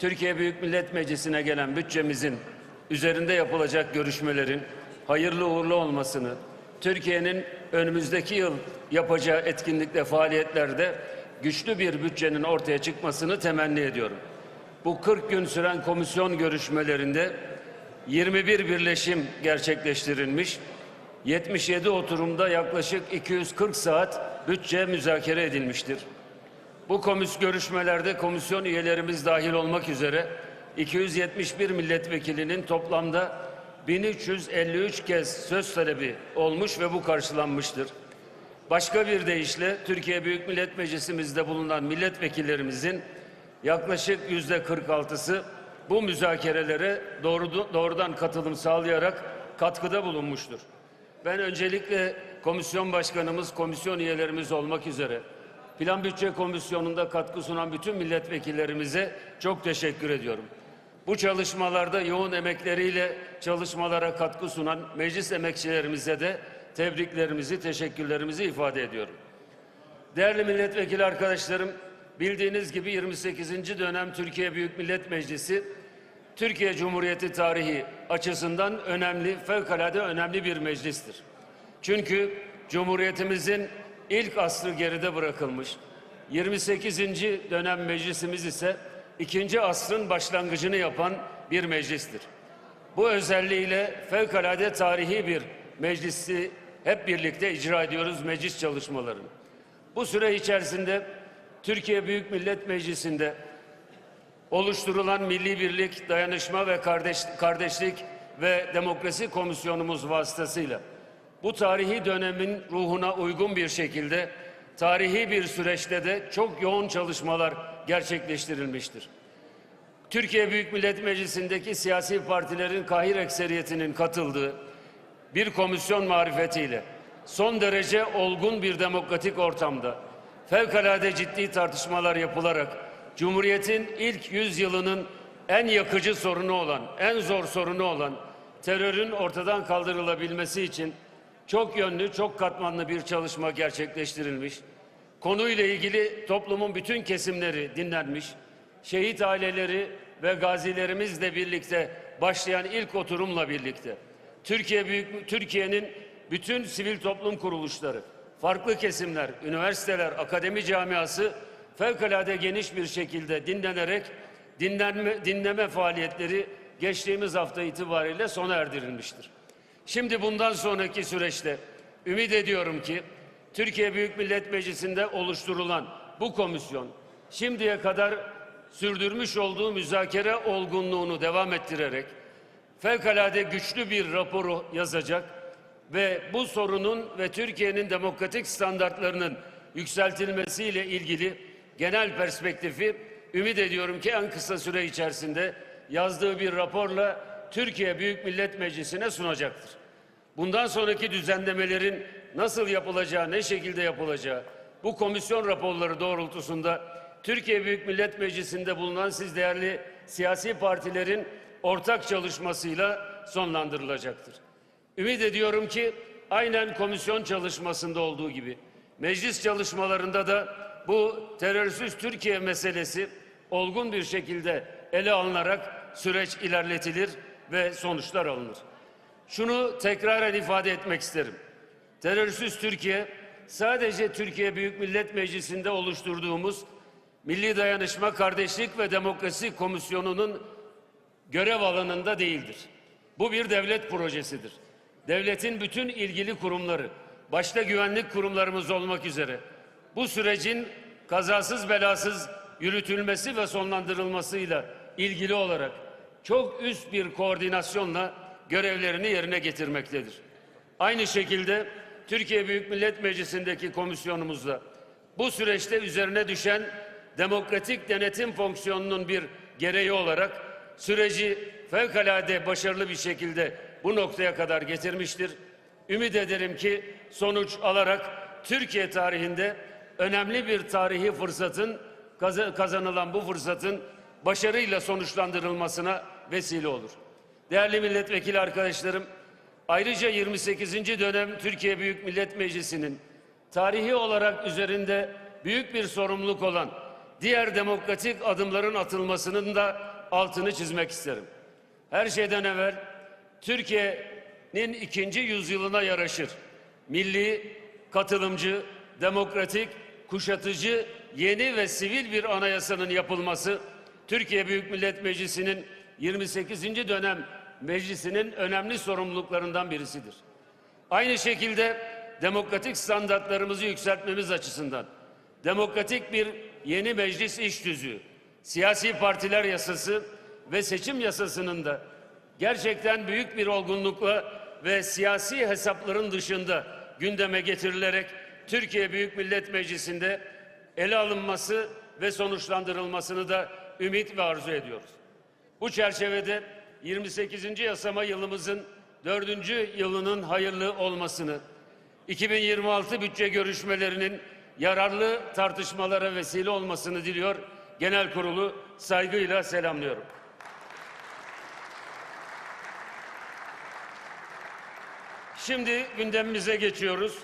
Türkiye Büyük Millet Meclisi'ne gelen bütçemizin üzerinde yapılacak görüşmelerin hayırlı uğurlu olmasını, Türkiye'nin önümüzdeki yıl yapacağı etkinlikte, faaliyetlerde güçlü bir bütçenin ortaya çıkmasını temenni ediyorum. Bu 40 gün süren komisyon görüşmelerinde 21 birleşim gerçekleştirilmiş. 77 oturumda yaklaşık 240 saat bütçe müzakere edilmiştir. Bu komis görüşmelerde komisyon üyelerimiz dahil olmak üzere 271 milletvekilinin toplamda 1353 kez söz talebi olmuş ve bu karşılanmıştır. Başka bir deyişle Türkiye Büyük Millet Meclisimizde bulunan milletvekillerimizin yaklaşık yüzde 46'sı bu müzakerelere doğru, doğrudan katılım sağlayarak katkıda bulunmuştur. Ben öncelikle komisyon başkanımız, komisyon üyelerimiz olmak üzere Plan Bütçe Komisyonu'nda katkı sunan bütün milletvekillerimize çok teşekkür ediyorum. Bu çalışmalarda yoğun emekleriyle çalışmalara katkı sunan meclis emekçilerimize de tebriklerimizi, teşekkürlerimizi ifade ediyorum. Değerli milletvekili arkadaşlarım, bildiğiniz gibi 28. dönem Türkiye Büyük Millet Meclisi Türkiye Cumhuriyeti tarihi açısından önemli, fevkalade önemli bir meclistir. Çünkü Cumhuriyetimizin ilk asrı geride bırakılmış. 28. dönem meclisimiz ise ikinci asrın başlangıcını yapan bir meclistir. Bu özelliğiyle fevkalade tarihi bir meclisi hep birlikte icra ediyoruz meclis çalışmalarını. Bu süre içerisinde Türkiye Büyük Millet Meclisi'nde oluşturulan Milli Birlik, Dayanışma ve Kardeş, Kardeşlik ve Demokrasi Komisyonumuz vasıtasıyla bu tarihi dönemin ruhuna uygun bir şekilde tarihi bir süreçte de çok yoğun çalışmalar gerçekleştirilmiştir. Türkiye Büyük Millet Meclisi'ndeki siyasi partilerin kahir ekseriyetinin katıldığı bir komisyon marifetiyle son derece olgun bir demokratik ortamda fevkalade ciddi tartışmalar yapılarak Cumhuriyet'in ilk yüzyılının en yakıcı sorunu olan, en zor sorunu olan terörün ortadan kaldırılabilmesi için çok yönlü, çok katmanlı bir çalışma gerçekleştirilmiş. Konuyla ilgili toplumun bütün kesimleri dinlenmiş. Şehit aileleri ve gazilerimizle birlikte başlayan ilk oturumla birlikte Türkiye büyük Türkiye'nin bütün sivil toplum kuruluşları, farklı kesimler, üniversiteler, akademi camiası fevkalade geniş bir şekilde dinlenerek dinlenme, dinleme faaliyetleri geçtiğimiz hafta itibariyle sona erdirilmiştir. Şimdi bundan sonraki süreçte ümit ediyorum ki Türkiye Büyük Millet Meclisi'nde oluşturulan bu komisyon şimdiye kadar sürdürmüş olduğu müzakere olgunluğunu devam ettirerek fevkalade güçlü bir raporu yazacak ve bu sorunun ve Türkiye'nin demokratik standartlarının yükseltilmesiyle ilgili genel perspektifi ümit ediyorum ki en kısa süre içerisinde yazdığı bir raporla Türkiye Büyük Millet Meclisi'ne sunacaktır. Bundan sonraki düzenlemelerin nasıl yapılacağı, ne şekilde yapılacağı bu komisyon raporları doğrultusunda Türkiye Büyük Millet Meclisi'nde bulunan siz değerli siyasi partilerin ortak çalışmasıyla sonlandırılacaktır. Ümit ediyorum ki aynen komisyon çalışmasında olduğu gibi meclis çalışmalarında da bu terörsüz Türkiye meselesi olgun bir şekilde ele alınarak süreç ilerletilir ve sonuçlar alınır. Şunu tekraren ifade etmek isterim. Terörsüz Türkiye sadece Türkiye Büyük Millet Meclisi'nde oluşturduğumuz Milli Dayanışma, Kardeşlik ve Demokrasi Komisyonu'nun görev alanında değildir. Bu bir devlet projesidir. Devletin bütün ilgili kurumları, başta güvenlik kurumlarımız olmak üzere bu sürecin kazasız belasız yürütülmesi ve sonlandırılmasıyla ilgili olarak çok üst bir koordinasyonla görevlerini yerine getirmektedir. Aynı şekilde Türkiye Büyük Millet Meclisi'ndeki komisyonumuzda bu süreçte üzerine düşen demokratik denetim fonksiyonunun bir gereği olarak süreci fevkalade başarılı bir şekilde bu noktaya kadar getirmiştir. Ümit ederim ki sonuç alarak Türkiye tarihinde önemli bir tarihi fırsatın kazanılan bu fırsatın başarıyla sonuçlandırılmasına vesile olur. Değerli milletvekili arkadaşlarım, ayrıca 28. dönem Türkiye Büyük Millet Meclisi'nin tarihi olarak üzerinde büyük bir sorumluluk olan diğer demokratik adımların atılmasının da altını çizmek isterim. Her şeyden evvel Türkiye'nin ikinci yüzyılına yaraşır. Milli, katılımcı, demokratik, kuşatıcı, yeni ve sivil bir anayasanın yapılması Türkiye Büyük Millet Meclisi'nin 28. dönem meclisinin önemli sorumluluklarından birisidir. Aynı şekilde demokratik standartlarımızı yükseltmemiz açısından demokratik bir yeni meclis iş tüzüğü, siyasi partiler yasası ve seçim yasasının da gerçekten büyük bir olgunlukla ve siyasi hesapların dışında gündeme getirilerek Türkiye Büyük Millet Meclisi'nde ele alınması ve sonuçlandırılmasını da ümit ve arzu ediyoruz. Bu çerçevede 28. yasama yılımızın 4. yılının hayırlı olmasını, 2026 bütçe görüşmelerinin yararlı tartışmalara vesile olmasını diliyor. Genel kurulu saygıyla selamlıyorum. Şimdi gündemimize geçiyoruz.